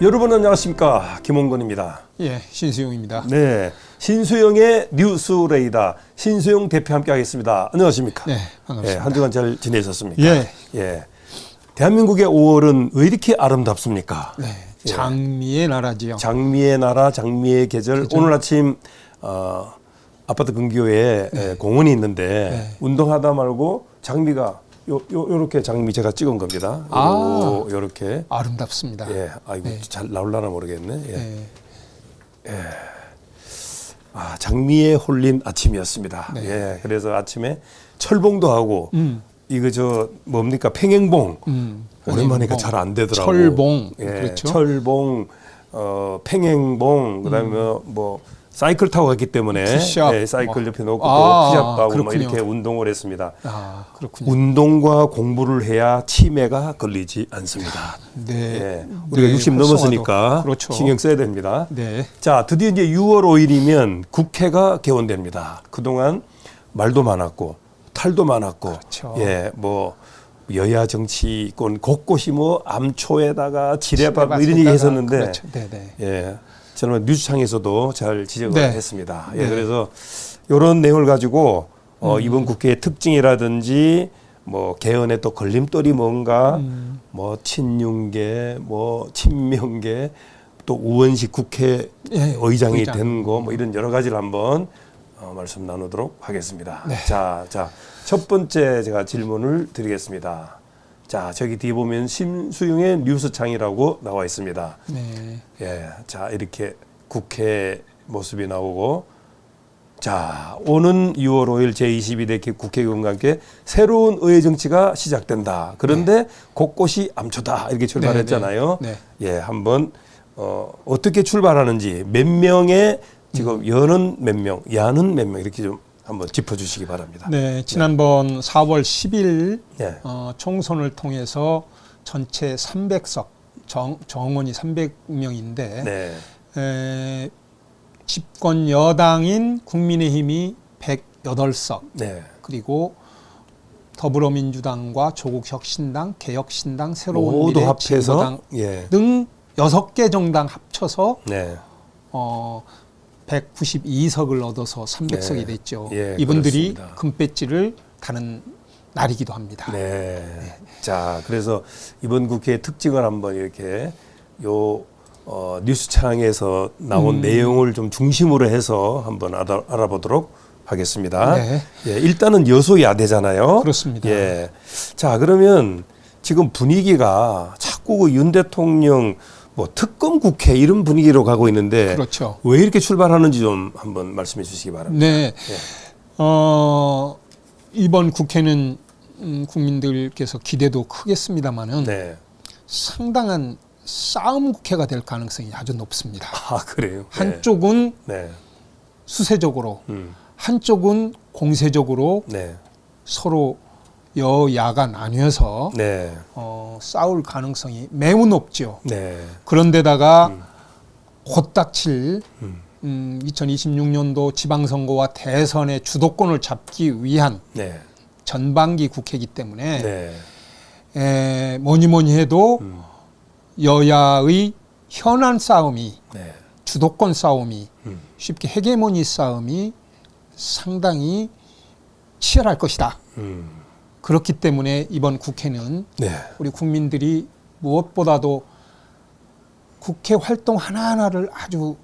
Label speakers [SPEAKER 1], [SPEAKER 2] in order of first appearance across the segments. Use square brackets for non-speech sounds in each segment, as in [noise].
[SPEAKER 1] 여러분 안녕하십니까 김홍건입니다.
[SPEAKER 2] 예, 신수용입니다.
[SPEAKER 1] 네, 신수영의 뉴스 레이더 신수영 대표 함께 하겠습니다. 안녕하십니까?
[SPEAKER 2] 네, 반갑습니다.
[SPEAKER 1] 예, 한 주간 잘 지내셨습니까?
[SPEAKER 2] 예.
[SPEAKER 1] 예. 대한민국의 5월은 왜 이렇게 아름답습니까?
[SPEAKER 2] 네, 장미의 나라지요.
[SPEAKER 1] 장미의 나라, 장미의 계절. 오늘 아침 어, 아파트 근교에 예, 공원이 있는데
[SPEAKER 2] 네.
[SPEAKER 1] 운동하다 말고 장미가 요, 요 요렇게 장미 제가 찍은 겁니다.
[SPEAKER 2] 아.
[SPEAKER 1] 요, 요렇게.
[SPEAKER 2] 아름답습니다.
[SPEAKER 1] 예, 아이고
[SPEAKER 2] 네.
[SPEAKER 1] 잘 나올라나 모르겠네. 예.
[SPEAKER 2] 예,
[SPEAKER 1] 아, 장미에 홀린 아침이었습니다.
[SPEAKER 2] 네.
[SPEAKER 1] 예, 그래서 아침에 철봉도 하고
[SPEAKER 2] 음,
[SPEAKER 1] 이거 저 뭡니까 팽행봉
[SPEAKER 2] 음.
[SPEAKER 1] 오랜만이니까. 잘 안 되더라고.
[SPEAKER 2] 철봉,
[SPEAKER 1] 예,
[SPEAKER 2] 그렇죠.
[SPEAKER 1] 철봉, 어 팽행봉 그 다음에 뭐 사이클 타고 갔기 때문에
[SPEAKER 2] 푸시업.
[SPEAKER 1] 예, 사이클 옆에 놓고
[SPEAKER 2] 아,
[SPEAKER 1] 또 푸시업도 하고 뭐
[SPEAKER 2] 그렇군요.
[SPEAKER 1] 이렇게 운동을 했습니다.
[SPEAKER 2] 아, 그렇군요.
[SPEAKER 1] 운동과 공부를 해야 치매가 걸리지 않습니다.
[SPEAKER 2] 네,
[SPEAKER 1] 예, 우리가
[SPEAKER 2] 네,
[SPEAKER 1] 60
[SPEAKER 2] 활성화도-
[SPEAKER 1] 넘었으니까
[SPEAKER 2] 그렇죠.
[SPEAKER 1] 신경 써야 됩니다.
[SPEAKER 2] 네,
[SPEAKER 1] 자, 드디어 이제 6월 5일이면 국회가 개원됩니다. 그동안 말도 많았고 탈도 많았고
[SPEAKER 2] 그렇죠.
[SPEAKER 1] 예, 뭐 여야 정치권 곳곳이 뭐 암초에다가 지뢰밥 뭐 이런 얘기 했었는데
[SPEAKER 2] 그렇죠. 네, 네.
[SPEAKER 1] 예. 저는 뉴스창에서도 잘 지적을
[SPEAKER 2] 네.
[SPEAKER 1] 했습니다. 예,
[SPEAKER 2] 네.
[SPEAKER 1] 그래서 이런 내용을 가지고 어,
[SPEAKER 2] 음.
[SPEAKER 1] 이번 국회의 특징이라든지 뭐 개헌의 또 걸림돌이 뭔가
[SPEAKER 2] 음.
[SPEAKER 1] 뭐 친윤계 뭐 친명계 또 우원식 국회
[SPEAKER 2] 예,
[SPEAKER 1] 의장이
[SPEAKER 2] 의장.
[SPEAKER 1] 된거 뭐 이런 여러 가지를 한번 어, 말씀 나누도록 하겠습니다.
[SPEAKER 2] 네.
[SPEAKER 1] 자, 자, 첫 번째 제가 질문을 드리겠습니다. 자, 저기 뒤에 보면 심수용의 뉴스창이라고 나와 있습니다.
[SPEAKER 2] 네.
[SPEAKER 1] 예, 자 이렇게 국회 모습이 나오고 자 오는 6월 5일 제22대 국회 의원과 함께 새로운 의회 정치가 시작된다. 그런데 곳곳이 암초다 이렇게 출발했잖아요.
[SPEAKER 2] 네,
[SPEAKER 1] 예, 한번 어, 어떻게 출발하는지 몇 명의 지금 여는 몇 명, 야는 몇 명 이렇게 좀 한번 짚어주시기 바랍니다.
[SPEAKER 2] 네, 지난번 4월 10일
[SPEAKER 1] 예,
[SPEAKER 2] 어, 총선을 통해서 전체 300석 정, 정원이 300명인데
[SPEAKER 1] 네,
[SPEAKER 2] 에, 집권 여당인 국민의힘이 108석.
[SPEAKER 1] 네,
[SPEAKER 2] 그리고 더불어민주당과 조국혁신당, 개혁신당, 새로운
[SPEAKER 1] 모두
[SPEAKER 2] 미래,
[SPEAKER 1] 합해서? 예,
[SPEAKER 2] 등 6개 정당 합쳐서
[SPEAKER 1] 네,
[SPEAKER 2] 어 192석을 얻어서 300석이
[SPEAKER 1] 네.
[SPEAKER 2] 됐죠.
[SPEAKER 1] 예,
[SPEAKER 2] 이분들이
[SPEAKER 1] 그렇습니다.
[SPEAKER 2] 금배지를 다는 날이기도 합니다.
[SPEAKER 1] 네. 자, 그래서 이번 국회의 특징을 한번 이렇게 요 어, 뉴스창에서 나온
[SPEAKER 2] 음.
[SPEAKER 1] 내용을 좀 중심으로 해서 한번 알아, 알아보도록 하겠습니다.
[SPEAKER 2] 네.
[SPEAKER 1] 예, 일단은 여소야대잖아요.
[SPEAKER 2] 그렇습니다.
[SPEAKER 1] 예. 자, 그러면 지금 분위기가 자꾸 그윤 대통령 뭐 특검 국회 이런 분위기로 가고 있는데
[SPEAKER 2] 그렇죠.
[SPEAKER 1] 왜 이렇게 출발하는지 좀 한번 말씀해 주시기 바랍니다.
[SPEAKER 2] 네. 어, 이번 국회는 음, 국민들께서 기대도 크겠습니다만은
[SPEAKER 1] 네.
[SPEAKER 2] 상당한 싸움 국회가 될 가능성이 아주 높습니다.
[SPEAKER 1] 아, 그래요. 네.
[SPEAKER 2] 한쪽은
[SPEAKER 1] 네.
[SPEAKER 2] 수세적으로,
[SPEAKER 1] 음.
[SPEAKER 2] 한쪽은 공세적으로
[SPEAKER 1] 네.
[SPEAKER 2] 서로 여야가 나뉘어서
[SPEAKER 1] 네.
[SPEAKER 2] 어, 싸울 가능성이 매우 높죠.
[SPEAKER 1] 네.
[SPEAKER 2] 그런데다가
[SPEAKER 1] 음.
[SPEAKER 2] 곧 닥칠
[SPEAKER 1] 음.
[SPEAKER 2] 음, 2026년도 지방선거와 대선의 주도권을 잡기 위한
[SPEAKER 1] 네.
[SPEAKER 2] 전반기 국회이기 때문에
[SPEAKER 1] 네.
[SPEAKER 2] 에, 뭐니 뭐니 해도
[SPEAKER 1] 음.
[SPEAKER 2] 여야의 현안 싸움이
[SPEAKER 1] 네.
[SPEAKER 2] 주도권 싸움이
[SPEAKER 1] 음.
[SPEAKER 2] 쉽게 헤게모니 싸움이 상당히 치열할 것이다.
[SPEAKER 1] 음.
[SPEAKER 2] 그렇기 때문에 이번 국회는
[SPEAKER 1] 네.
[SPEAKER 2] 우리 국민들이 무엇보다도 국회 활동 하나하나를 아주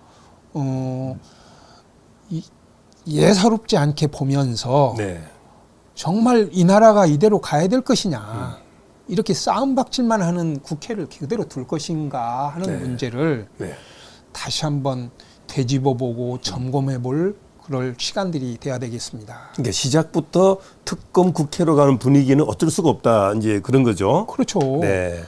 [SPEAKER 2] 어, 이, 예사롭지 않게 보면서
[SPEAKER 1] 네.
[SPEAKER 2] 정말 이 나라가 이대로 가야 될 것이냐 이렇게 싸움박질만 하는 국회를 그대로 둘 것인가 하는
[SPEAKER 1] 네.
[SPEAKER 2] 문제를
[SPEAKER 1] 네.
[SPEAKER 2] 다시 한번 되짚어보고 점검해볼 그럴 시간들이 돼야 되겠습니다.
[SPEAKER 1] 그러니까 시작부터 특검 국회로 가는 분위기는 어쩔 수가 없다. 이제 그런 거죠.
[SPEAKER 2] 그렇죠.
[SPEAKER 1] 네.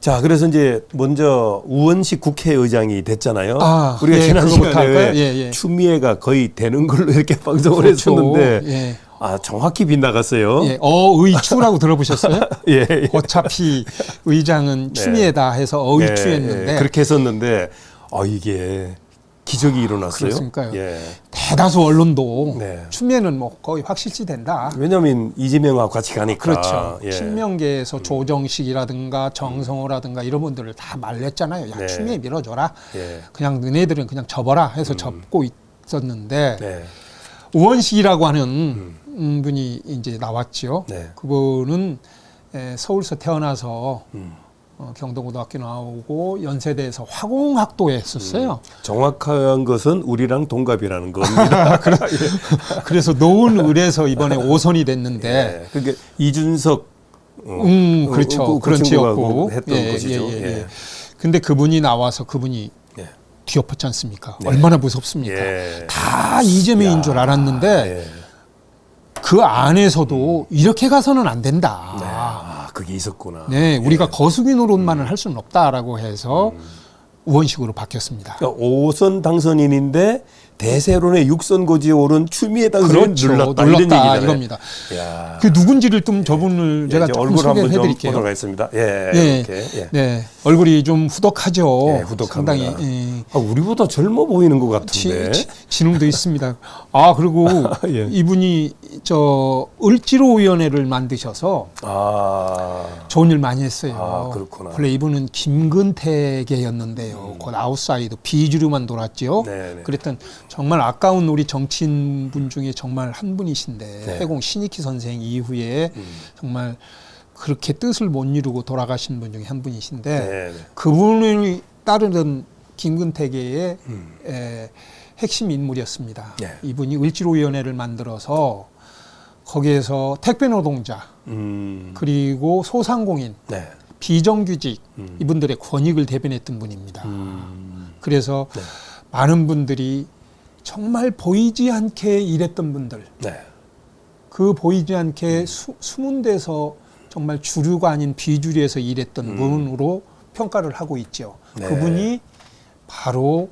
[SPEAKER 1] 자, 그래서 이제 먼저 우원식 국회의장이 됐잖아요.
[SPEAKER 2] 아,
[SPEAKER 1] 우리가
[SPEAKER 2] 예,
[SPEAKER 1] 지난
[SPEAKER 2] 그거부터
[SPEAKER 1] 시간에?
[SPEAKER 2] 예, 예.
[SPEAKER 1] 추미애가 거의 되는 걸로 이렇게 [laughs] 방송을
[SPEAKER 2] 그렇죠.
[SPEAKER 1] 했었는데
[SPEAKER 2] 예.
[SPEAKER 1] 아, 정확히 빗나갔어요.
[SPEAKER 2] 예. 어의추라고 들어보셨어요? [laughs]
[SPEAKER 1] 예. 예.
[SPEAKER 2] 어차피 의장은
[SPEAKER 1] 네.
[SPEAKER 2] 추미애다 해서
[SPEAKER 1] 예,
[SPEAKER 2] 어의추였는데
[SPEAKER 1] 예, 그렇게 했었는데 아, 이게 기적이 일어났어요.
[SPEAKER 2] 그렇습니까요?
[SPEAKER 1] 예.
[SPEAKER 2] 대다수 언론도
[SPEAKER 1] 네.
[SPEAKER 2] 추미애는 뭐 거의 확실시 된다.
[SPEAKER 1] 왜냐하면 이재명하고 같이 가니까.
[SPEAKER 2] 그렇죠.
[SPEAKER 1] 예.
[SPEAKER 2] 친명계에서 조정식이라든가 정성호라든가 이런 분들을 다 말렸잖아요. 야
[SPEAKER 1] 네.
[SPEAKER 2] 추미애 밀어줘라.
[SPEAKER 1] 예.
[SPEAKER 2] 그냥 너네들은 그냥 접어라 해서 접고 있었는데
[SPEAKER 1] 네.
[SPEAKER 2] 우원식이라고 하는 음, 분이 이제 나왔죠.
[SPEAKER 1] 네.
[SPEAKER 2] 그분은 에, 서울서 태어나서
[SPEAKER 1] 음.
[SPEAKER 2] 어, 경동고등학교 나오고 연세대에서 화공학도에 했었어요.
[SPEAKER 1] 정확한 것은 우리랑 동갑이라는 겁니다. [laughs]
[SPEAKER 2] 그래서 노은 을에서 이번에 오선이 됐는데
[SPEAKER 1] 예. 그게 이준석 어,
[SPEAKER 2] 음,
[SPEAKER 1] 어,
[SPEAKER 2] 그렇죠.
[SPEAKER 1] 그- 그
[SPEAKER 2] 그런 지역구.
[SPEAKER 1] 했던
[SPEAKER 2] 예,
[SPEAKER 1] 것이죠.
[SPEAKER 2] 예, 예,
[SPEAKER 1] 예.
[SPEAKER 2] 예. 근데 그분이 나와서 그분이
[SPEAKER 1] 예.
[SPEAKER 2] 뒤엎었지 않습니까?
[SPEAKER 1] 네.
[SPEAKER 2] 얼마나 무섭습니까?
[SPEAKER 1] 예.
[SPEAKER 2] 다 이재명인
[SPEAKER 1] 야,
[SPEAKER 2] 줄 알았는데
[SPEAKER 1] 예.
[SPEAKER 2] 그 안에서도 이렇게 가서는 안 된다.
[SPEAKER 1] 네. 아, 그게 있었구나.
[SPEAKER 2] 네, 우리가 거수기 노릇만을 할 수는 없다라고 해서
[SPEAKER 1] 음.
[SPEAKER 2] 우원식으로 바뀌었습니다.
[SPEAKER 1] 그러니까 5선 당선인인데 대세론의 6선 고지에 오른 추미애 당선인
[SPEAKER 2] 그렇죠.
[SPEAKER 1] 눌렀다,
[SPEAKER 2] 눌렀다. 이겁니다.
[SPEAKER 1] 야.
[SPEAKER 2] 그 누군지를 좀 저분을
[SPEAKER 1] 예,
[SPEAKER 2] 제가
[SPEAKER 1] 얼굴 한번
[SPEAKER 2] 소개해
[SPEAKER 1] 좀
[SPEAKER 2] 드릴게요.
[SPEAKER 1] 보도록 하겠습니다. 예,
[SPEAKER 2] 예.
[SPEAKER 1] 이렇게. 예.
[SPEAKER 2] 네, 얼굴이 좀 후덕하죠.
[SPEAKER 1] 예, 후덕합니다.
[SPEAKER 2] 상당히 예.
[SPEAKER 1] 아, 우리보다 젊어 보이는 것
[SPEAKER 2] 지,
[SPEAKER 1] 같은데.
[SPEAKER 2] 지- 지능도 있습니다. 아 그리고 [laughs]
[SPEAKER 1] 예.
[SPEAKER 2] 이분이 저 을지로 위원회를 만드셔서
[SPEAKER 1] 아,
[SPEAKER 2] 좋은 일 많이 했어요.
[SPEAKER 1] 아, 그렇구나.
[SPEAKER 2] 원래 이분은 김근태계였는데요. 곧 아웃사이더 비주류만 돌았죠.
[SPEAKER 1] 음. 네네.
[SPEAKER 2] 그랬던 정말 아까운 우리 정치인 분 중에 정말 한 분이신데
[SPEAKER 1] 네.
[SPEAKER 2] 해공 신익희 선생 이후에
[SPEAKER 1] 음.
[SPEAKER 2] 정말 그렇게 뜻을 못 이루고 돌아가신 분 중에 한 분이신데
[SPEAKER 1] 네. 네.
[SPEAKER 2] 그분을 따르던 김근태계의
[SPEAKER 1] 음.
[SPEAKER 2] 에, 핵심 인물이었습니다.
[SPEAKER 1] 네.
[SPEAKER 2] 이분이 을지로위원회를 만들어서 거기에서 택배 노동자
[SPEAKER 1] 음.
[SPEAKER 2] 그리고 소상공인
[SPEAKER 1] 네.
[SPEAKER 2] 비정규직
[SPEAKER 1] 음.
[SPEAKER 2] 이분들의 권익을 대변했던 분입니다.
[SPEAKER 1] 음.
[SPEAKER 2] 그래서
[SPEAKER 1] 네.
[SPEAKER 2] 많은 분들이 정말 보이지 않게 일했던 분들
[SPEAKER 1] 네.
[SPEAKER 2] 그 보이지
[SPEAKER 1] 음.
[SPEAKER 2] 않게 수, 숨은 데서 정말 주류가 아닌 비주류에서 일했던
[SPEAKER 1] 음.
[SPEAKER 2] 분으로 평가를 하고 있죠.
[SPEAKER 1] 네.
[SPEAKER 2] 그분이 바로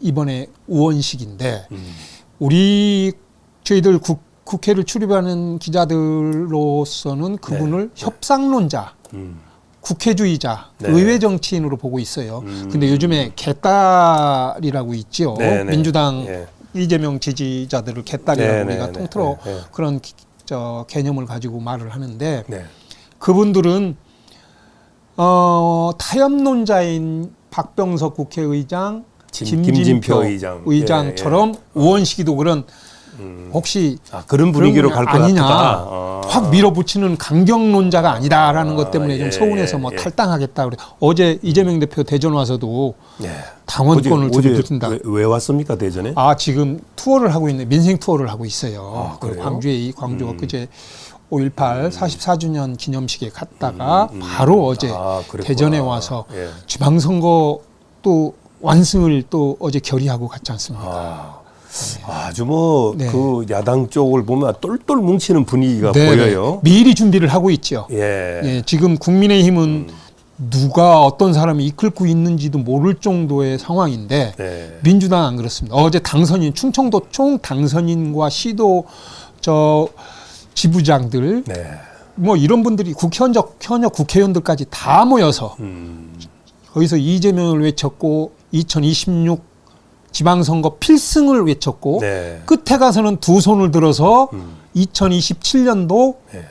[SPEAKER 2] 이번에 우원식인데
[SPEAKER 1] 음.
[SPEAKER 2] 우리 저희들 국, 국회를 출입하는 기자들로서는 그분을 협상론자,
[SPEAKER 1] 음.
[SPEAKER 2] 국회주의자,
[SPEAKER 1] 네.
[SPEAKER 2] 의회 정치인으로 보고 있어요.
[SPEAKER 1] 음.
[SPEAKER 2] 근데 요즘에 개딸이라고 있죠.
[SPEAKER 1] 네, 네.
[SPEAKER 2] 민주당
[SPEAKER 1] 예.
[SPEAKER 2] 이재명 지지자들을 개딸이라고
[SPEAKER 1] 네, 네,
[SPEAKER 2] 우리가
[SPEAKER 1] 네,
[SPEAKER 2] 통틀어
[SPEAKER 1] 네, 네.
[SPEAKER 2] 그런 기- 저 개념을 가지고 말을 하는데
[SPEAKER 1] 네.
[SPEAKER 2] 그분들은 어, 타협론자인 박병석 국회의장,
[SPEAKER 1] 김-
[SPEAKER 2] 김진표,
[SPEAKER 1] 김진표 의장.
[SPEAKER 2] 의장처럼 우원식이도 그런
[SPEAKER 1] 음.
[SPEAKER 2] 혹시
[SPEAKER 1] 아, 그런 분위기로 갈
[SPEAKER 2] 그런
[SPEAKER 1] 것
[SPEAKER 2] 아니냐
[SPEAKER 1] 같다. 어.
[SPEAKER 2] 확 밀어붙이는 강경론자가 아니다라는
[SPEAKER 1] 아,
[SPEAKER 2] 것 때문에
[SPEAKER 1] 예,
[SPEAKER 2] 좀 서운해서 뭐
[SPEAKER 1] 예.
[SPEAKER 2] 탈당하겠다 그래 어제 이재명 대표 대전 와서도
[SPEAKER 1] 예.
[SPEAKER 2] 당원권을 들어준다.
[SPEAKER 1] 왜, 왜 왔습니까 대전에?
[SPEAKER 2] 아 지금 투어를 하고 있는 민생 투어를 하고 있어요.
[SPEAKER 1] 아,
[SPEAKER 2] 그? 광주에 이 광주가
[SPEAKER 1] 음.
[SPEAKER 2] 그제 5.18 44주년 기념식에 갔다가 바로 어제
[SPEAKER 1] 아.
[SPEAKER 2] 대전에 와서
[SPEAKER 1] 예.
[SPEAKER 2] 지방선거 또 완승을 또 어제 결의하고 갔지 않습니까?
[SPEAKER 1] 아, 아주 뭐
[SPEAKER 2] 네.
[SPEAKER 1] 그 야당 쪽을 보면 똘똘 뭉치는 분위기가
[SPEAKER 2] 네,
[SPEAKER 1] 보여요.
[SPEAKER 2] 네. 미리 준비를 하고 있죠.
[SPEAKER 1] 예.
[SPEAKER 2] 예, 지금 국민의힘은 누가 어떤 사람이 이끌고 있는지도 모를 정도의 상황인데
[SPEAKER 1] 네.
[SPEAKER 2] 민주당 안 그렇습니다. 어제 당선인 충청도 총 당선인과 시도 저 지부장들
[SPEAKER 1] 네.
[SPEAKER 2] 뭐 이런 분들이 국현적 현역 국회의원들까지 다 모여서
[SPEAKER 1] 음.
[SPEAKER 2] 거기서 이재명을 외쳤고 2026 지방선거 필승을 외쳤고
[SPEAKER 1] 네.
[SPEAKER 2] 끝에 가서는 두 손을 들어서
[SPEAKER 1] 음.
[SPEAKER 2] 2027년도
[SPEAKER 1] 네.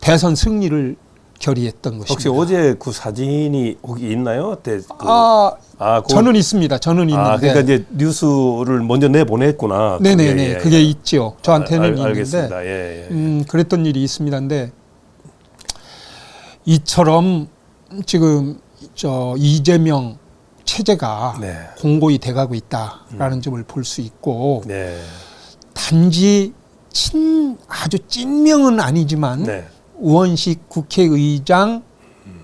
[SPEAKER 2] 대선 승리를 결의했던 것입니다.
[SPEAKER 1] 혹시 어제 그 사진이 혹시 있나요? 대, 그,
[SPEAKER 2] 아,
[SPEAKER 1] 아, 그-
[SPEAKER 2] 저는 있습니다. 저는 있는데.
[SPEAKER 1] 아, 그러니까 이제 뉴스를 먼저 내 보냈구나.
[SPEAKER 2] 네네네.
[SPEAKER 1] 예, 예,
[SPEAKER 2] 그게
[SPEAKER 1] 예.
[SPEAKER 2] 있죠. 저한테는
[SPEAKER 1] 알,
[SPEAKER 2] 있는데.
[SPEAKER 1] 알겠습니다. 예, 예.
[SPEAKER 2] 음, 그랬던 일이 있습니다. 근데 이처럼 지금 저 이재명 체제가
[SPEAKER 1] 네.
[SPEAKER 2] 공고히 돼가고 있다라는 점을 볼 수 있고
[SPEAKER 1] 네.
[SPEAKER 2] 단지 친 아주 찐명은 아니지만
[SPEAKER 1] 네.
[SPEAKER 2] 우원식 국회의장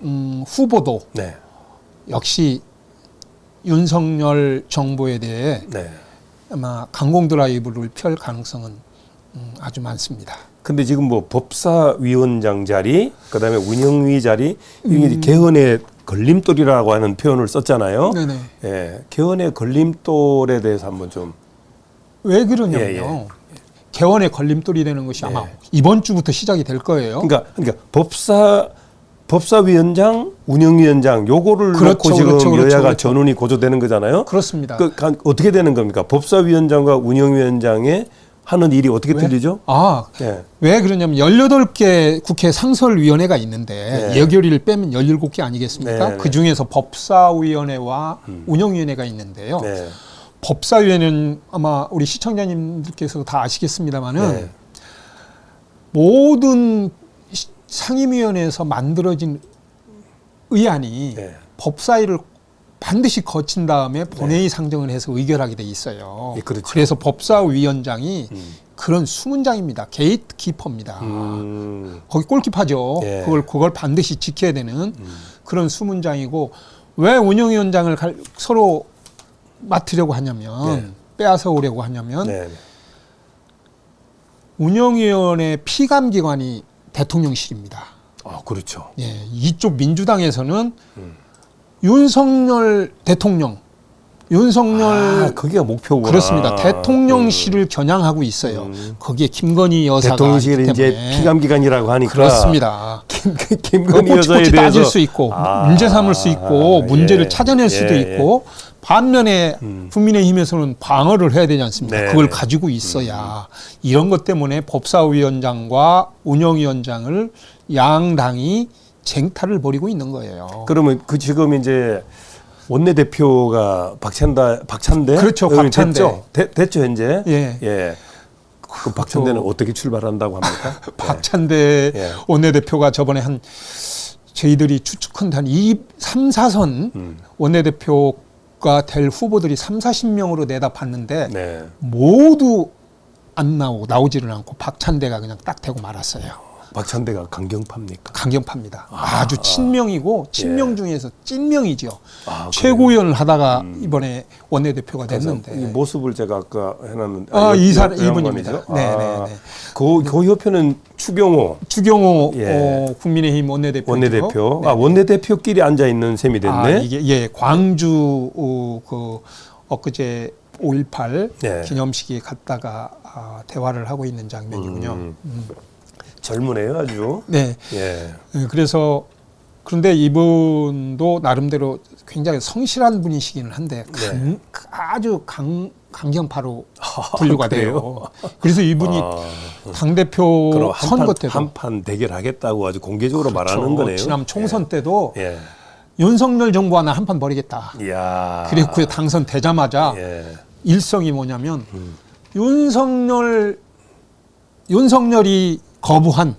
[SPEAKER 2] 음, 후보도
[SPEAKER 1] 네.
[SPEAKER 2] 역시 윤석열 정부에 대해
[SPEAKER 1] 네.
[SPEAKER 2] 아마 강공 드라이브를 펼 가능성은 음, 아주 많습니다.
[SPEAKER 1] 근데 지금 뭐 법사위원장 자리, 그다음에 운영위 자리, 이게
[SPEAKER 2] 음.
[SPEAKER 1] 개헌의 걸림돌이라고 하는 표현을 썼잖아요.
[SPEAKER 2] 네네.
[SPEAKER 1] 예, 개헌의 걸림돌에 대해서 한번 좀
[SPEAKER 2] 왜 그러냐면요.
[SPEAKER 1] 예, 예.
[SPEAKER 2] 개원의 걸림돌이 되는 것이 아마
[SPEAKER 1] 예.
[SPEAKER 2] 이번 주부터 시작이 될 거예요.
[SPEAKER 1] 그러니까 그러니까 법사 법사위원장, 운영위원장 요거를
[SPEAKER 2] 그렇죠,
[SPEAKER 1] 놓고 지금
[SPEAKER 2] 그렇죠, 그렇죠,
[SPEAKER 1] 여야가
[SPEAKER 2] 그렇죠.
[SPEAKER 1] 전운이 고조되는 거잖아요.
[SPEAKER 2] 그렇습니다.
[SPEAKER 1] 그 간- 어떻게 되는 겁니까? 법사위원장과 운영위원장의 하는 일이 어떻게
[SPEAKER 2] 왜?
[SPEAKER 1] 틀리죠?
[SPEAKER 2] 아,
[SPEAKER 1] 예.
[SPEAKER 2] 왜 그러냐면 18개 국회 상설위원회가 있는데
[SPEAKER 1] 네.
[SPEAKER 2] 예결위를 빼면 17개 아니겠습니까?
[SPEAKER 1] 네, 네.
[SPEAKER 2] 그 중에서 법사위원회와 운영위원회가 있는데요.
[SPEAKER 1] 네.
[SPEAKER 2] 법사위원회는 아마 우리 시청자님들께서 다 아시겠습니다만은
[SPEAKER 1] 네.
[SPEAKER 2] 모든 시- 상임위원회에서 만들어진 의안이
[SPEAKER 1] 네.
[SPEAKER 2] 법사위를 반드시 거친 다음에 본회의 상정을 해서 의결하게 돼 있어요.
[SPEAKER 1] 예, 그렇죠.
[SPEAKER 2] 래서 법사위원장이 그런 수문장입니다. 게이트 키퍼입니다.
[SPEAKER 1] 음.
[SPEAKER 2] 거기 골키퍼죠.
[SPEAKER 1] 예.
[SPEAKER 2] 그걸 그걸 반드시 지켜야 되는 그런 수문장이고 왜 운영위원장을 갈- 서로 맡으려고 하냐면
[SPEAKER 1] 네.
[SPEAKER 2] 빼앗아 오려고 하냐면
[SPEAKER 1] 네.
[SPEAKER 2] 운영위원회 피감 기관이 대통령실입니다.
[SPEAKER 1] 아, 그렇죠.
[SPEAKER 2] 예, 이쪽 민주당에서는
[SPEAKER 1] 음.
[SPEAKER 2] 윤석열 대통령, 윤석열
[SPEAKER 1] 아, 거기가 목표구나.
[SPEAKER 2] 그렇습니다. 대통령실을 겨냥하고 있어요.
[SPEAKER 1] 음.
[SPEAKER 2] 거기에 김건희 여사가
[SPEAKER 1] 대통령실 이제
[SPEAKER 2] 때문에.
[SPEAKER 1] 피감기관이라고 하니까
[SPEAKER 2] 그렇습니다.
[SPEAKER 1] 김,
[SPEAKER 2] 그 [laughs]
[SPEAKER 1] 김건희 여사에 대해서
[SPEAKER 2] 따질 수 있고
[SPEAKER 1] 아,
[SPEAKER 2] 문제 삼을 수 있고
[SPEAKER 1] 예,
[SPEAKER 2] 문제를 찾아낼 수도
[SPEAKER 1] 예,
[SPEAKER 2] 있고 반면에
[SPEAKER 1] 음.
[SPEAKER 2] 국민의힘에서는 방어를 해야 되지 않습니까?
[SPEAKER 1] 네. 음.
[SPEAKER 2] 그걸 가지고 있어야 이런 것 때문에 법사위원장과 운영위원장을 양당이 쟁탈을 벌이고 있는 거예요.
[SPEAKER 1] 그러면 그 지금 이제 원내 대표가 박찬다 박찬대
[SPEAKER 2] 그렇죠,
[SPEAKER 1] 의원이
[SPEAKER 2] 박찬대.
[SPEAKER 1] 됐죠. 되- 됐죠 현재.
[SPEAKER 2] 예.
[SPEAKER 1] 예. 그 박찬대는 어떻게 출발한다고 합니까? [laughs]
[SPEAKER 2] 박찬대
[SPEAKER 1] 예.
[SPEAKER 2] 원내 대표가 저번에 한 저희들이 추측한 한 2, 3, 4선
[SPEAKER 1] 음.
[SPEAKER 2] 원내 대표가 될 후보들이 3, 40명으로 내다 봤는데
[SPEAKER 1] 네.
[SPEAKER 2] 모두 안 나오고 나오지를 않고 박찬대가 그냥 딱 대고 말았어요.
[SPEAKER 1] 박찬대가 강경파입니까?
[SPEAKER 2] 강경파입니다. 아, 주 친명이고 친명
[SPEAKER 1] 예.
[SPEAKER 2] 중에서 찐명이죠.
[SPEAKER 1] 아,
[SPEAKER 2] 최고위원을 하다가 이번에 원내대표가 됐는데.
[SPEAKER 1] 이 모습을 제가 아까 해놨는데
[SPEAKER 2] 아,
[SPEAKER 1] 여-
[SPEAKER 2] 이 사-
[SPEAKER 1] 여-
[SPEAKER 2] 이분입니다. 네,
[SPEAKER 1] 아,
[SPEAKER 2] 네, 네.
[SPEAKER 1] 그, 그 옆에는 추경호
[SPEAKER 2] 주경호
[SPEAKER 1] 예.
[SPEAKER 2] 어, 국민의힘 원내대표.
[SPEAKER 1] 원내대표. 아 원내대표끼리 앉아 있는 셈이 됐네.
[SPEAKER 2] 아, 이게 예 광주 어, 그 엊그제 5.18
[SPEAKER 1] 네.
[SPEAKER 2] 기념식에 갔다가 아, 대화를 하고 있는 장면이군요.
[SPEAKER 1] 음. 젊으네요 아주.
[SPEAKER 2] 네.
[SPEAKER 1] 예.
[SPEAKER 2] 예, 그래서 그런데 이분도 나름대로 굉장히 성실한 분이시기는 한데 강- 아주 강, 강경파로 분류가 돼요. 그래서 이분이
[SPEAKER 1] 아,
[SPEAKER 2] 당 대표 선거 때도
[SPEAKER 1] 한판 대결하겠다고 아주 공개적으로
[SPEAKER 2] 그렇죠.
[SPEAKER 1] 말하는 거네요.
[SPEAKER 2] 지난 총선 때도
[SPEAKER 1] 예.
[SPEAKER 2] 윤석열 정부와 나 한판 벌이겠다.
[SPEAKER 1] 예. 이야.
[SPEAKER 2] 그랬고요. 당선되자마자
[SPEAKER 1] 예.
[SPEAKER 2] 일성이 뭐냐면
[SPEAKER 1] 음.
[SPEAKER 2] 윤석열 윤석열이 거부한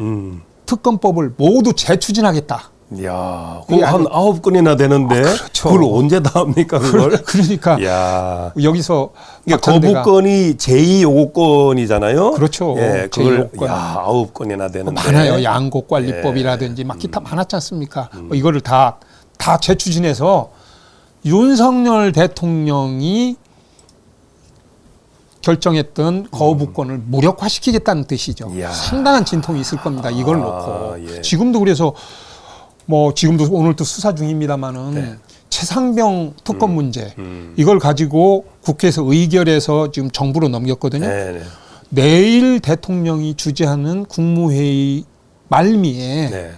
[SPEAKER 1] 음.
[SPEAKER 2] 특검법을 모두 재추진하겠다.
[SPEAKER 1] 이야.
[SPEAKER 2] 그게
[SPEAKER 1] 그거 한
[SPEAKER 2] 아주-
[SPEAKER 1] 아홉 건이나 되는데
[SPEAKER 2] 그렇죠.
[SPEAKER 1] 그걸 언제 다 합니까 그걸? [laughs]
[SPEAKER 2] 그러니까
[SPEAKER 1] 이야.
[SPEAKER 2] 여기서 박찬대가
[SPEAKER 1] 거부권이 제2 요구권이잖아요.
[SPEAKER 2] 그렇죠.
[SPEAKER 1] 예, 그걸
[SPEAKER 2] 제2 요구권.
[SPEAKER 1] 야, 아홉 건이나 되는데.
[SPEAKER 2] 많아요. 양곡관리법이라든지 막 기타 많았지 않습니까? 뭐 이거를 다 다 재추진해서 윤석열 대통령이 결정했던 거부권을 무력화시키겠다는 뜻이죠.
[SPEAKER 1] 이야.
[SPEAKER 2] 상당한 진통이 있을 겁니다. 이걸
[SPEAKER 1] 아,
[SPEAKER 2] 놓고
[SPEAKER 1] 예.
[SPEAKER 2] 지금도 그래서 뭐 지금도 오늘도 수사 중입니다만은
[SPEAKER 1] 네.
[SPEAKER 2] 최상병 특검 문제
[SPEAKER 1] 음.
[SPEAKER 2] 이걸 가지고 국회에서 의결해서 지금 정부로 넘겼거든요.
[SPEAKER 1] 네, 네.
[SPEAKER 2] 내일 대통령이 주재하는 국무회의 말미에
[SPEAKER 1] 네.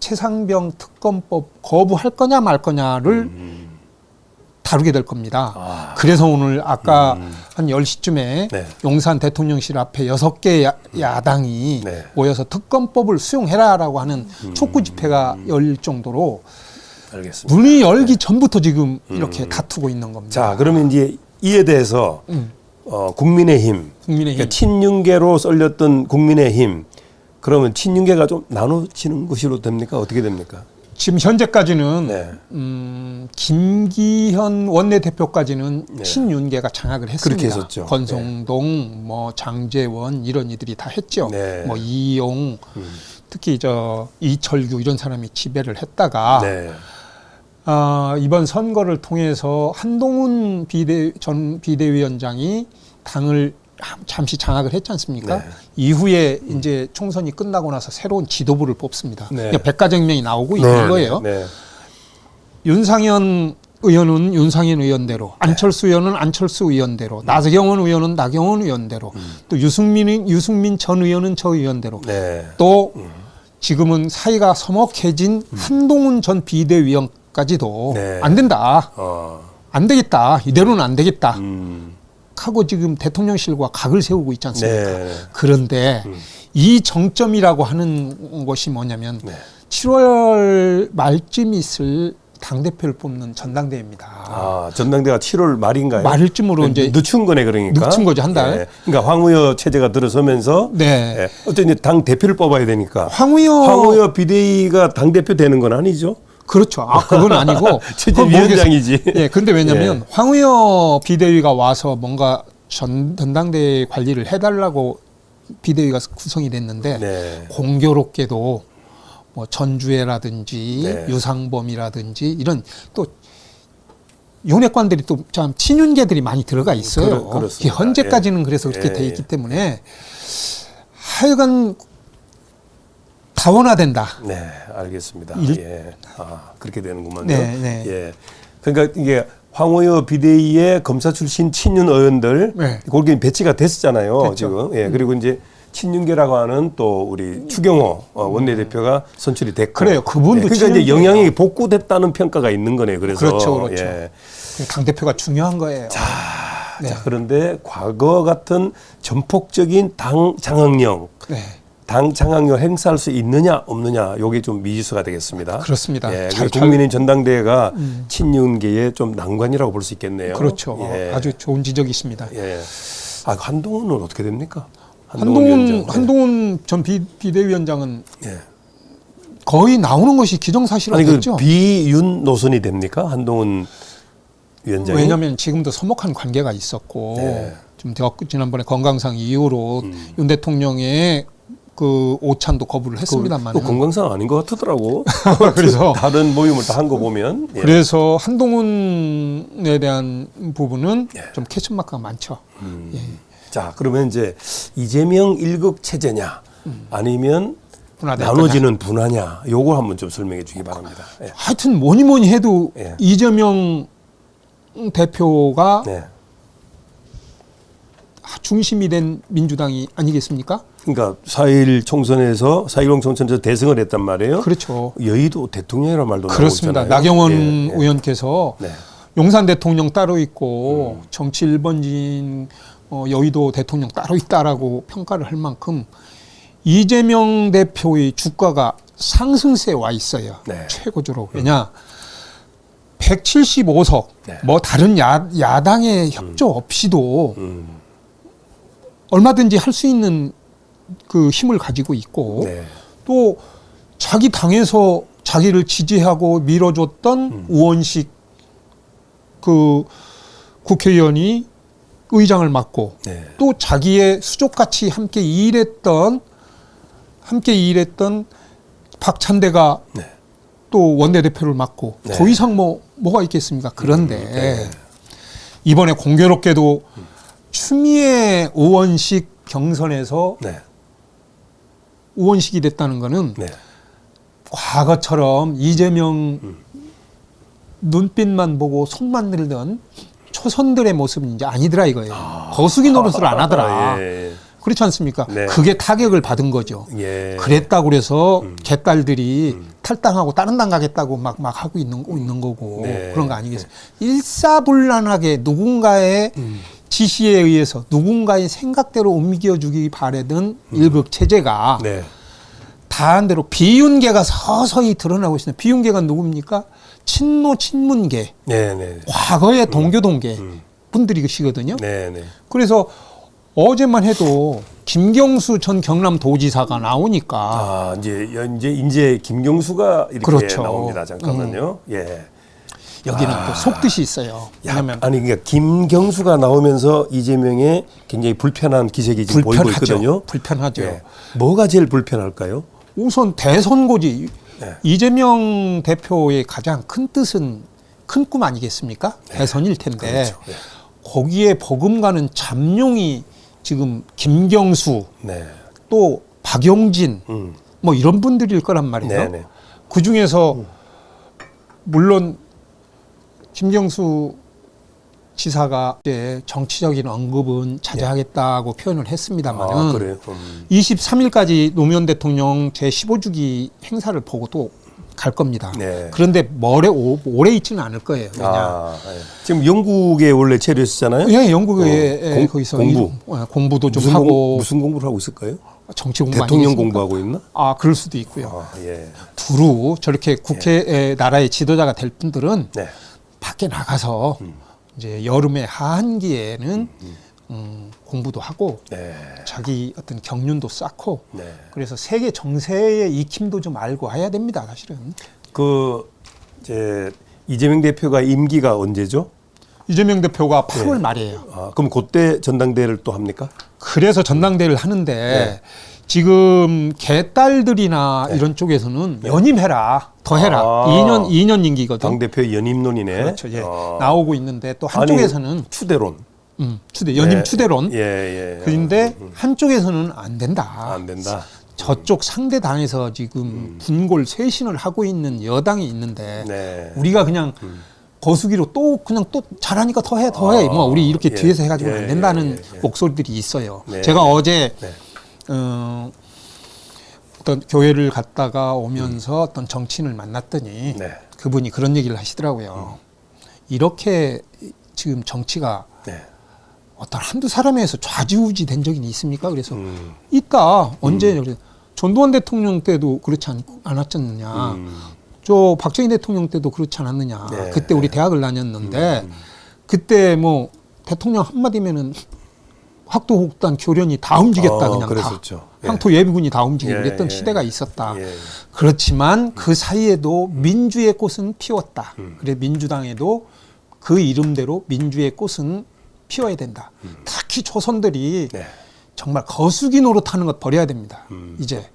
[SPEAKER 2] 최상병 특검법 거부할 거냐 말 거냐를
[SPEAKER 1] 음.
[SPEAKER 2] 다루게 될 겁니다.
[SPEAKER 1] 아.
[SPEAKER 2] 그래서 오늘 아까
[SPEAKER 1] 음.
[SPEAKER 2] 한 10시쯤에
[SPEAKER 1] 네.
[SPEAKER 2] 용산 대통령실 앞에 여섯 개 야, 야당이
[SPEAKER 1] 네.
[SPEAKER 2] 모여서 특검법을 수용해라라고 하는 촉구 집회가 열 정도로
[SPEAKER 1] 알겠습니다.
[SPEAKER 2] 문이 열기 전부터 지금 이렇게 다투고 있는 겁니다.
[SPEAKER 1] 음. 자, 그러면 이제 이에 대해서
[SPEAKER 2] 음,
[SPEAKER 1] 어, 국민의힘,
[SPEAKER 2] 국민의힘
[SPEAKER 1] 그러니까 친윤계로 썰렸던 국민의힘, 그러면 친윤계가 좀 나눠지는 것으로 됩니까? 어떻게 됩니까?
[SPEAKER 2] 지금 현재까지는
[SPEAKER 1] 네.
[SPEAKER 2] 음, 김기현 원내대표까지는
[SPEAKER 1] 네.
[SPEAKER 2] 친윤계가 장악을 했습니다.
[SPEAKER 1] 그렇게 했었죠.
[SPEAKER 2] 권성동, 뭐 장재원 이런 이들이 다 했죠.
[SPEAKER 1] 네.
[SPEAKER 2] 뭐 이용,
[SPEAKER 1] 음.
[SPEAKER 2] 특히 저 이철규 이런 사람이 지배를 했다가
[SPEAKER 1] 네.
[SPEAKER 2] 아, 이번 선거를 통해서 한동훈 비대 전 비대위원장이 당을 잠시 장악을 했지 않습니까?
[SPEAKER 1] 네.
[SPEAKER 2] 이후에 이제 총선이 끝나고 나서 새로운 지도부를 뽑습니다.
[SPEAKER 1] 네.
[SPEAKER 2] 그러니까 백가정명이 나오고 있는 거예요.
[SPEAKER 1] 네.
[SPEAKER 2] 윤상현 의원은 윤상현 의원대로, 안철수 의원은 안철수 의원대로, 나경원 의원은 나경원 의원대로, 또 유승민 유승민 전 의원은 저 의원대로,
[SPEAKER 1] 네.
[SPEAKER 2] 또 지금은 사이가 서먹해진 한동훈 전 비대위원까지도
[SPEAKER 1] 네.
[SPEAKER 2] 안 된다.
[SPEAKER 1] 어.
[SPEAKER 2] 안 되겠다. 이대로는 안 되겠다.
[SPEAKER 1] 음.
[SPEAKER 2] 하고 지금 대통령실과 각을 세우고 있지 않습니까?
[SPEAKER 1] 네.
[SPEAKER 2] 그런데
[SPEAKER 1] 음.
[SPEAKER 2] 이 정점이라고 하는 것이 뭐냐면
[SPEAKER 1] 네.
[SPEAKER 2] 7월 말쯤 있을 당 대표를 뽑는 전당대회입니다.
[SPEAKER 1] 아, 전당대가 7월 말인가요?
[SPEAKER 2] 말쯤으로 이제
[SPEAKER 1] 늦춘 거네 그러니까.
[SPEAKER 2] 늦춘 거죠, 한 달.
[SPEAKER 1] 예. 그러니까 황우여 체제가 들어서면서
[SPEAKER 2] 네.
[SPEAKER 1] 예. 어쨌든 당 대표를 뽑아야 되니까.
[SPEAKER 2] 황우여
[SPEAKER 1] 황우여 비대위가 당 대표 되는 건 아니죠?
[SPEAKER 2] 그렇죠. 아, 그건 아니고. [laughs] 그건.
[SPEAKER 1] 위원장이지.
[SPEAKER 2] 예, 근데 왜냐면
[SPEAKER 1] 예.
[SPEAKER 2] 황우여 비대위가 와서 뭔가 전, 전당대회 관리를 해달라고 비대위가 구성이 됐는데
[SPEAKER 1] 네.
[SPEAKER 2] 공교롭게도 뭐 전주회라든지
[SPEAKER 1] 네.
[SPEAKER 2] 유상범이라든지 이런 또 윤핵관들이 또 참 친윤계들이 많이 들어가 있어요.
[SPEAKER 1] 그렇- 그렇습니다.
[SPEAKER 2] 현재까지는
[SPEAKER 1] 예.
[SPEAKER 2] 그래서 그렇게
[SPEAKER 1] 예,
[SPEAKER 2] 돼
[SPEAKER 1] 예.
[SPEAKER 2] 있기 때문에 하여간 다원화된다.
[SPEAKER 1] 네, 알겠습니다.
[SPEAKER 2] 일-
[SPEAKER 1] 예. 아, 그렇게 되는구만요.
[SPEAKER 2] 네, 네.
[SPEAKER 1] 예. 그러니까 이게 황우여 비대위의 검사 출신 친윤 의원들
[SPEAKER 2] 네.
[SPEAKER 1] 거기 배치가 됐었잖아요.
[SPEAKER 2] 됐죠. 음.
[SPEAKER 1] 지금. 예. 그리고 이제 친윤계라고 하는 또 우리 추경호 어, 원내대표가 선출이 됐고.
[SPEAKER 2] 그래요. 그분도
[SPEAKER 1] 예. 그러니까 이제. 영향이 복구됐다는 평가가 있는 거네요. 그래서
[SPEAKER 2] 그렇죠, 그렇죠.
[SPEAKER 1] 예.
[SPEAKER 2] 당 대표가 중요한 거예요. 네.
[SPEAKER 1] 자, 그런데 과거 같은 전폭적인 당 장악력,
[SPEAKER 2] 네.
[SPEAKER 1] 당 장악력 행사할 수 있느냐 없느냐 요게 좀 미지수가 되겠습니다.
[SPEAKER 2] 그렇습니다.
[SPEAKER 1] 예,
[SPEAKER 2] 잘- 음.
[SPEAKER 1] 그 국민의 전당대회가 친윤계의 좀 난관이라고 볼 수 있겠네요.
[SPEAKER 2] 그렇죠.
[SPEAKER 1] 예.
[SPEAKER 2] 아주 좋은 지적이십니다.
[SPEAKER 1] 예. 아, 한동훈은 어떻게 됩니까?
[SPEAKER 2] 한동훈
[SPEAKER 1] 위원장.
[SPEAKER 2] 한동훈 전 비, 비대위원장은
[SPEAKER 1] 예.
[SPEAKER 2] 거의 나오는 것이
[SPEAKER 1] 아니 그
[SPEAKER 2] 기정사실화됐죠.
[SPEAKER 1] 비윤 노선이 됩니까? 한동훈 위원장이.
[SPEAKER 2] 왜냐하면 지금도 서먹한 관계가 있었고 더 지난번에 건강상 이후로
[SPEAKER 1] 음.
[SPEAKER 2] 윤 대통령의 그 오찬도 거부를 했습니다만
[SPEAKER 1] 그, 또 건강상 아닌 것 같더라고. [laughs]
[SPEAKER 2] 그래서 [laughs]
[SPEAKER 1] 다른 모임을 다 한 거 보면. 예.
[SPEAKER 2] 그래서 한동훈에 대한 부분은
[SPEAKER 1] 예.
[SPEAKER 2] 좀 캐션 마크가 많죠.
[SPEAKER 1] 음. 자, 그러면 이제 이재명 일극 체제냐 아니면
[SPEAKER 2] 분화될
[SPEAKER 1] 나눠지는 분화냐 요거 한번 좀 설명해 주기 바랍니다. 예.
[SPEAKER 2] 하여튼 뭐니 뭐니 해도
[SPEAKER 1] 예.
[SPEAKER 2] 이재명 대표가
[SPEAKER 1] 네.
[SPEAKER 2] 중심이 된 민주당이 아니겠습니까?
[SPEAKER 1] 그러니까 4.1 총선에서 4.10 총선에서 대승을 했단 말이에요.
[SPEAKER 2] 그렇죠.
[SPEAKER 1] 여의도 대통령이라는 말도
[SPEAKER 2] 그렇습니다. 나경원
[SPEAKER 1] 예, 예.
[SPEAKER 2] 의원께서
[SPEAKER 1] 네.
[SPEAKER 2] 용산 대통령 따로 있고
[SPEAKER 1] 음.
[SPEAKER 2] 정치 1번지인 어, 여의도 대통령 따로 있다라고 평가를 할 만큼 이재명 대표의 주가가 상승세에 와 있어요.
[SPEAKER 1] 네.
[SPEAKER 2] 최고조로. 왜냐? 175석,
[SPEAKER 1] 네.
[SPEAKER 2] 뭐 다른 야, 야당의 협조 없이도
[SPEAKER 1] 음.
[SPEAKER 2] 얼마든지 할 수 있는 그 힘을 가지고 있고
[SPEAKER 1] 네.
[SPEAKER 2] 또 자기 당에서 자기를 지지하고 밀어줬던
[SPEAKER 1] 음.
[SPEAKER 2] 우원식 그 국회의원이 의장을 맡고
[SPEAKER 1] 네.
[SPEAKER 2] 또 자기의 수족같이 함께 일했던 함께 일했던 박찬대가
[SPEAKER 1] 네.
[SPEAKER 2] 또 원내대표를 맡고
[SPEAKER 1] 네.
[SPEAKER 2] 더 이상 뭐 뭐가 있겠습니까? 그런데
[SPEAKER 1] 음, 네.
[SPEAKER 2] 이번에 공교롭게도 추미애 의원식 경선에서
[SPEAKER 1] 네.
[SPEAKER 2] 의원식이 됐다는 거는
[SPEAKER 1] 네.
[SPEAKER 2] 과거처럼 이재명
[SPEAKER 1] 음.
[SPEAKER 2] 눈빛만 보고 손만 들던 초선들의 이제 아니더라 이거예요. 거수기 노릇을 안 하더라.
[SPEAKER 1] 아, [laughs] 예.
[SPEAKER 2] 그렇지 않습니까?
[SPEAKER 1] 네.
[SPEAKER 2] 그게 타격을 받은 거죠.
[SPEAKER 1] 예.
[SPEAKER 2] 그랬다고 그래서
[SPEAKER 1] 음.
[SPEAKER 2] 개딸들이 탈당하고 다른 당 가겠다고 막, 막 하고 있는, 있는 거고
[SPEAKER 1] 네.
[SPEAKER 2] 그런 거 아니겠어요? 일사불란하게 누군가의
[SPEAKER 1] 음.
[SPEAKER 2] 지시에 의해서 누군가의 생각대로 옮겨주기 바라던 일극 체제가
[SPEAKER 1] 네.
[SPEAKER 2] 다한 대로 비윤계가 서서히 드러나고 있습니다. 비윤계가 누굽니까? 친노 친문계,
[SPEAKER 1] 네, 네.
[SPEAKER 2] 과거의 동교동계
[SPEAKER 1] 음.
[SPEAKER 2] 분들이 계시거든요.
[SPEAKER 1] 네, 네.
[SPEAKER 2] 그래서 어제만 해도 김경수 전 경남도지사가 나오니까
[SPEAKER 1] 아, 이제 이제 이제 김경수가 이렇게
[SPEAKER 2] 그렇죠.
[SPEAKER 1] 나옵니다. 잠깐만요. 예.
[SPEAKER 2] 여기는
[SPEAKER 1] 아.
[SPEAKER 2] 또 속뜻이 있어요.
[SPEAKER 1] 야,
[SPEAKER 2] 왜냐하면
[SPEAKER 1] 아니 그러니까 김경수가 나오면서 이재명의 굉장히 불편한 기색이 지금 보이고
[SPEAKER 2] 불편하죠.
[SPEAKER 1] 있거든요.
[SPEAKER 2] 불편하죠.
[SPEAKER 1] 예. 뭐가 제일 불편할까요?
[SPEAKER 2] 우선 대선고지
[SPEAKER 1] 네.
[SPEAKER 2] 이재명 대표의 가장 큰 뜻은 큰 꿈 아니겠습니까? 대선일 텐데
[SPEAKER 1] 그렇죠. 예.
[SPEAKER 2] 거기에 버금가는 잠룡이 지금 김경수
[SPEAKER 1] 네.
[SPEAKER 2] 또 박용진
[SPEAKER 1] 음.
[SPEAKER 2] 뭐 이런 분들일 거란 말이에요.
[SPEAKER 1] 네, 네.
[SPEAKER 2] 그 중에서 물론 김경수 지사가 이제 정치적인 언급은 자제하겠다고 표현을 했습니다만은
[SPEAKER 1] 아, 그래요. 음.
[SPEAKER 2] 23일까지 노무현 대통령 제 15주기 행사를 보고도 갈 겁니다.
[SPEAKER 1] 네.
[SPEAKER 2] 그런데 멀에 오, 오래 있지는 않을 거예요. 왜냐?
[SPEAKER 1] 아, 예. 지금 영국에 원래 체류했잖아요.
[SPEAKER 2] 예, 영국에
[SPEAKER 1] 어,
[SPEAKER 2] 예,
[SPEAKER 1] 공-
[SPEAKER 2] 거기서
[SPEAKER 1] 공부.
[SPEAKER 2] 일- 어, 공부도 좀 하고
[SPEAKER 1] 공, 무슨 공부를 하고 있을까요?
[SPEAKER 2] 정치 공부
[SPEAKER 1] 대통령? 공부하고 있나?
[SPEAKER 2] 아 그럴 수도 있고요.
[SPEAKER 1] 아, 예.
[SPEAKER 2] 두루 저렇게 국회 나라의 지도자가 될 분들은
[SPEAKER 1] 네.
[SPEAKER 2] 밖에 나가서 이제 여름의 하한기에는 음, 공부도 하고
[SPEAKER 1] 네.
[SPEAKER 2] 자기 어떤 경륜도 쌓고
[SPEAKER 1] 네.
[SPEAKER 2] 그래서 세계 정세의 익힘도 좀 알고 해야 됩니다. 사실은
[SPEAKER 1] 그 이제 이재명 대표가 임기가 언제죠?
[SPEAKER 2] 이재명 대표가 8월
[SPEAKER 1] 네.
[SPEAKER 2] 말이에요.
[SPEAKER 1] 아, 그럼 그때 전당대회를 또 합니까?
[SPEAKER 2] 그래서 전당대회를 하는데
[SPEAKER 1] 네.
[SPEAKER 2] 지금 개딸들이나 이런 쪽에서는 연임해라, 더 해라.
[SPEAKER 1] 아.
[SPEAKER 2] 2년 2년 임기거든.
[SPEAKER 1] 당 대표 연임론이네.
[SPEAKER 2] 그렇죠. 예.
[SPEAKER 1] 아.
[SPEAKER 2] 나오고 있는데 또
[SPEAKER 1] 아니,
[SPEAKER 2] 한쪽에서는
[SPEAKER 1] 추대론.
[SPEAKER 2] 음, 추대 연임
[SPEAKER 1] 예,
[SPEAKER 2] 추대론.
[SPEAKER 1] 예, 예.
[SPEAKER 2] 그런데 한쪽에서는 안 된다.
[SPEAKER 1] 안 된다.
[SPEAKER 2] 저쪽 상대 당에서 지금 분골 쇄신을 하고 있는 여당이 있는데
[SPEAKER 1] 네.
[SPEAKER 2] 우리가 그냥 거수기로 또 그냥 또 잘하니까 더 해, 더 해.
[SPEAKER 1] 아,
[SPEAKER 2] 뭐 우리 이렇게
[SPEAKER 1] 예,
[SPEAKER 2] 뒤에서 해가지고는
[SPEAKER 1] 예,
[SPEAKER 2] 안 된다는
[SPEAKER 1] 예, 예, 예.
[SPEAKER 2] 목소리들이 있어요.
[SPEAKER 1] 네.
[SPEAKER 2] 제가 어제
[SPEAKER 1] 네.
[SPEAKER 2] 어, 어떤 교회를 갔다가 오면서 어떤 정치인을 만났더니
[SPEAKER 1] 네.
[SPEAKER 2] 그분이 그런 얘기를 하시더라고요. 이렇게 지금 정치가
[SPEAKER 1] 네.
[SPEAKER 2] 어떤 한두 사람에서 좌지우지 된 적이 있습니까? 그래서
[SPEAKER 1] 음.
[SPEAKER 2] 있다. 언제 그래. 전두환 대통령 때도 그렇지 않, 않았잖느냐.
[SPEAKER 1] 음.
[SPEAKER 2] 저 박정희 대통령 때도 그렇지 않았느냐.
[SPEAKER 1] 네.
[SPEAKER 2] 그때 우리 대학을 다녔는데
[SPEAKER 1] 음.
[SPEAKER 2] 그때 뭐 대통령 한마디면은 확도혹단 교련이 다 움직였다
[SPEAKER 1] 어,
[SPEAKER 2] 그냥
[SPEAKER 1] 그랬었죠.
[SPEAKER 2] 다
[SPEAKER 1] 예.
[SPEAKER 2] 향토 예비군이 다 움직이고
[SPEAKER 1] 예,
[SPEAKER 2] 그랬던
[SPEAKER 1] 예.
[SPEAKER 2] 시대가 있었다.
[SPEAKER 1] 예.
[SPEAKER 2] 그렇지만 그 사이에도 민주의 꽃은 피웠다.
[SPEAKER 1] 음.
[SPEAKER 2] 그래 민주당에도 그 이름대로 민주의 꽃은 피워야 된다. 특히 초선들이
[SPEAKER 1] 네.
[SPEAKER 2] 정말 거수기 노릇하는 것 버려야 됩니다.
[SPEAKER 1] 음.
[SPEAKER 2] 이제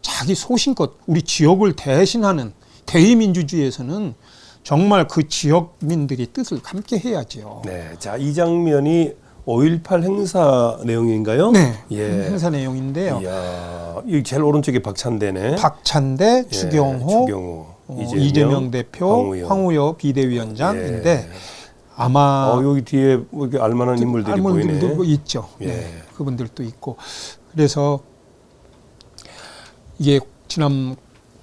[SPEAKER 2] 자기 소신껏 우리 지역을 대신하는 대의민주주의에서는 정말 그 지역민들이 뜻을 함께 해야지요.
[SPEAKER 1] 네. 자, 이 장면이 5.18 행사 내용인가요?
[SPEAKER 2] 네,
[SPEAKER 1] 예.
[SPEAKER 2] 행사 내용인데요.
[SPEAKER 1] 이야, 이 제일 오른쪽에 박찬대네.
[SPEAKER 2] 박찬대,
[SPEAKER 1] 예,
[SPEAKER 2] 추경호,
[SPEAKER 1] 추경호,
[SPEAKER 2] 어, 이재명, 대표,
[SPEAKER 1] 황우여.
[SPEAKER 2] 황우여, 비대위원장인데 아마
[SPEAKER 1] 어, 여기 뒤에 뭐 이렇게 알만한 인물들이
[SPEAKER 2] 할머니들도
[SPEAKER 1] 보이네.
[SPEAKER 2] 뭐 있죠.
[SPEAKER 1] 예.
[SPEAKER 2] 네, 그분들도 있고 그래서 이게 지난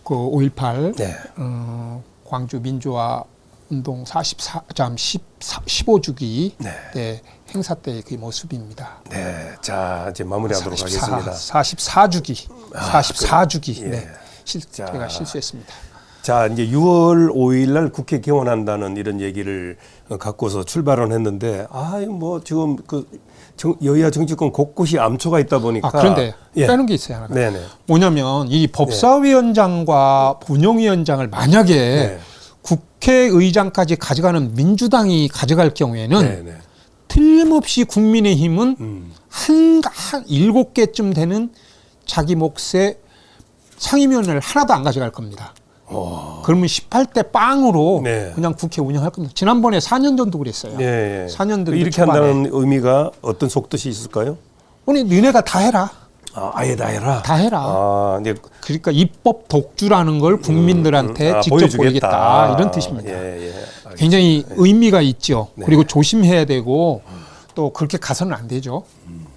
[SPEAKER 2] 그 5.18
[SPEAKER 1] 네.
[SPEAKER 2] 어, 광주 민주화 운동 44점 15주기
[SPEAKER 1] 네.
[SPEAKER 2] 때 행사 때의 그 모습입니다.
[SPEAKER 1] 네. 자, 이제 마무리하도록 하겠습니다.
[SPEAKER 2] 44주기, 44주기.
[SPEAKER 1] 예.
[SPEAKER 2] 네, 실,
[SPEAKER 1] 자.
[SPEAKER 2] 제가 실수했습니다.
[SPEAKER 1] 자, 이제 6월 5일 날 국회 개원한다는 이런 얘기를 어, 갖고서 출발을 했는데 아, 뭐 지금 그 정- 여야 정치권 곳곳이 암초가 있다 보니까
[SPEAKER 2] 아 그런데
[SPEAKER 1] 예.
[SPEAKER 2] 빼는 게 있어요. 하나가.
[SPEAKER 1] 네, 네.
[SPEAKER 2] 뭐냐면 이 법사위원장과 분용위원장을 만약에
[SPEAKER 1] 네.
[SPEAKER 2] 국회의장까지 가져가는 민주당이 가져갈 경우에는
[SPEAKER 1] 네, 네.
[SPEAKER 2] 틀림없이 국민의힘은
[SPEAKER 1] 음.
[SPEAKER 2] 한, 한 일곱 개쯤 되는 자기 몫의 상임위원회를 하나도 안 가져갈 겁니다.
[SPEAKER 1] 어.
[SPEAKER 2] 그러면 18대 빵으로
[SPEAKER 1] 네.
[SPEAKER 2] 그냥 국회 운영할 겁니다. 지난번에 4년 전도 그랬어요.
[SPEAKER 1] 예, 예.
[SPEAKER 2] 4년 전
[SPEAKER 1] 이렇게
[SPEAKER 2] 초반에.
[SPEAKER 1] 한다는 의미가 어떤 속뜻이 있을까요?
[SPEAKER 2] 아니 니네가 다 해라.
[SPEAKER 1] 아, 아예 다 해라.
[SPEAKER 2] 다 해라.
[SPEAKER 1] 아, 이제
[SPEAKER 2] 그러니까 입법 독주라는 걸 국민들한테
[SPEAKER 1] 아,
[SPEAKER 2] 직접 보이겠다 이런 뜻입니다.
[SPEAKER 1] 예, 예.
[SPEAKER 2] 굉장히 의미가 있죠.
[SPEAKER 1] 네.
[SPEAKER 2] 그리고 조심해야 되고 또 그렇게 가서는 안 되죠.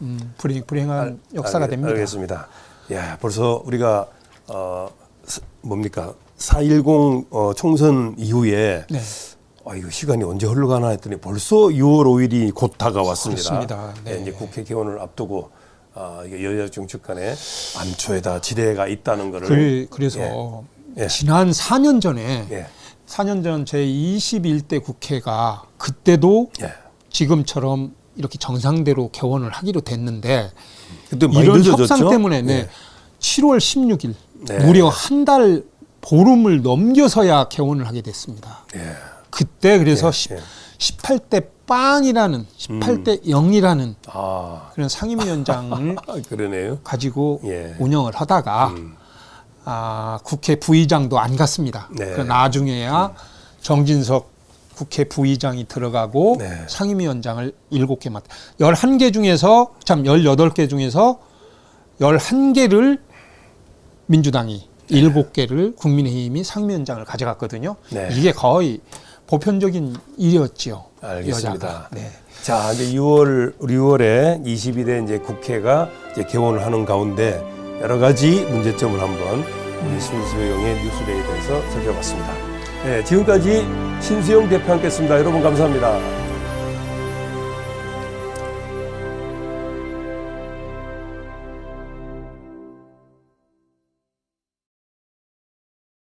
[SPEAKER 2] 음, 불행 불행한 역사가
[SPEAKER 1] 알겠-
[SPEAKER 2] 됩니다.
[SPEAKER 1] 알겠습니다. 야, 벌써 우리가 어 스- 뭡니까? 4.10 어, 총선 이후에
[SPEAKER 2] 네.
[SPEAKER 1] 아, 이거 시간이 언제 흘러가나 했더니 벌써 6월 5일이 곧 다가왔습니다.
[SPEAKER 2] 그렇습니다. 네.
[SPEAKER 1] 예, 이제 국회 개원을 앞두고 아, 이게 여야 정치간에 암초에다 지대가 있다는 거를
[SPEAKER 2] 그, 그래 서
[SPEAKER 1] 예. 예.
[SPEAKER 2] 지난 4년 전에
[SPEAKER 1] 예.
[SPEAKER 2] 4년 전 제 21대 국회가 그때도
[SPEAKER 1] 예.
[SPEAKER 2] 지금처럼 이렇게 정상대로 개원을 하기로 됐는데 이런
[SPEAKER 1] 늦어졌죠?
[SPEAKER 2] 협상 때문에 네,
[SPEAKER 1] 예.
[SPEAKER 2] 7월 16일
[SPEAKER 1] 네.
[SPEAKER 2] 무려 한 달 보름을 넘겨서야 개원을 하게 됐습니다.
[SPEAKER 1] 예.
[SPEAKER 2] 그때 그래서
[SPEAKER 1] 예,
[SPEAKER 2] 십-
[SPEAKER 1] 예.
[SPEAKER 2] 18대 빵이라는 18대 0이라는
[SPEAKER 1] 아,
[SPEAKER 2] 그런 상임위원장을 [laughs]
[SPEAKER 1] 그러네요.
[SPEAKER 2] 가지고
[SPEAKER 1] 예.
[SPEAKER 2] 운영을 하다가
[SPEAKER 1] 음.
[SPEAKER 2] 아, 국회 부의장도 안 갔습니다.
[SPEAKER 1] 네.
[SPEAKER 2] 그 나중에야 정진석 국회 부의장이 들어가고
[SPEAKER 1] 네.
[SPEAKER 2] 상임위원장을 7개 맡 11개 중에서 참 18개 중에서 11개를 민주당이
[SPEAKER 1] 네.
[SPEAKER 2] 7개를 국민의힘이 상임위원장을 가져갔거든요.
[SPEAKER 1] 네.
[SPEAKER 2] 이게 거의 보편적인 일이었지요.
[SPEAKER 1] 알겠습니다.
[SPEAKER 2] 여자가. 네.
[SPEAKER 1] 자, 이제 6월 6월에 22대 이제 국회가 이제 개원을 하는 가운데 여러 가지 문제점을 한번 우리 신수영의 뉴스데이에 대해서 살펴봤습니다. 네, 지금까지 신수영 대표 함께했습니다. 여러분 감사합니다.